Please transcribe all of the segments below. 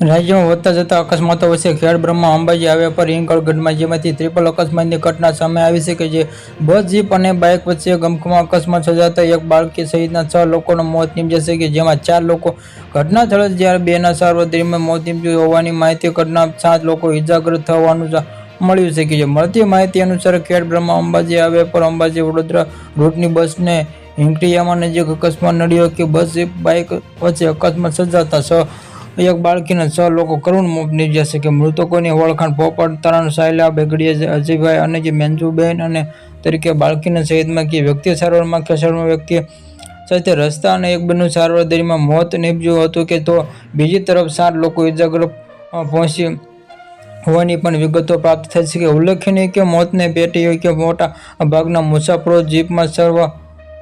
રાજ્યમાં વધતા જતા અકસ્માતો વચ્ચે ખેડ બ્રહ્મા અંબાજી આવ્યા પર હિંગળગઢમાં, જેમાંથી ત્રિપલ અકસ્માતની ઘટના સામે આવી છે કે જે બસ, જીપ અને બાઇક વચ્ચે ગમખમાં અકસ્માત સર્જાતા એક બાળકી સહિતના છ લોકોનો મોત નીપજ્યા છે કે જેમાં ચાર લોકો ઘટના સ્થળે જ્યારે બેના સારવાર દરમિયાન મોત નીપજ્યું હોવાની માહિતી ઘટના સાત લોકો ઇજાગ્રસ્ત થવાનું મળી મળ્યું છે મળતી માહિતી અનુસાર ખેડ બ્રહ્મા અંબાજી આવ્યા પર અંબાજી વડોદરા રૂટની બસને હિંગટીયામાં નજીક અકસ્માત નડ્યો કે બસ, જીપ, બાઇક વચ્ચે અકસ્માત સર્જાતા છ એક બાળકીના છ લોકો કરુણ મોત નીપજ્યા કે મૃતકોની ઓળખાણ પોપટ, તરણ, સાયલા, બેગડીયા અજયભાઈ અને જે મેંજુબેન અને તરીકે બાળકીના સહિતમાં કે વ્યક્તિ સારવારમાં ખેસરમાં વ્યક્તિ સાથે રસ્તા અને એક બંને સારવાર દરમિયાન મોત નીપજ્યું હતું કે તો બીજી તરફ સાત લોકો ઇજાગ્રસ્ત પહોંચી હોવાની પણ વિગતો પ્રાપ્ત થઈ છે કે ઉલ્લેખનીય કે મોતને પેટી હોય કે મોટા ભાગના મુસાફરો જીપમાં સર્વ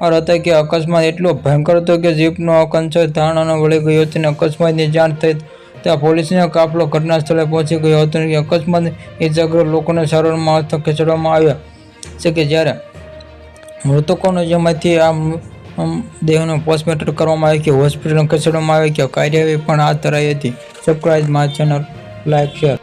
હતા કે અકસ્માત એટલો ભયંકર હતો કે જીપનો કંચર ધારણાનો વળી ગયો હતો અને અકસ્માતની જાણ થઈ ત્યાં પોલીસનો કાફલો ઘટના સ્થળે પહોંચી ગયો હતો અને અકસ્માત ઇજાગ્રસ્ત લોકોને સારવારમાં હાથ ખસેડવામાં આવ્યા. છે કે જ્યારે મૃતકોનો જેમાંથી આ દેહનો પોસ્ટમોર્ટમ કરવામાં આવ્યો કે હોસ્પિટલ ખસેડવામાં આવ્યો કે કાર્યવાહી પણ હાથ ધરાઈ હતી. Subscribe my channel like share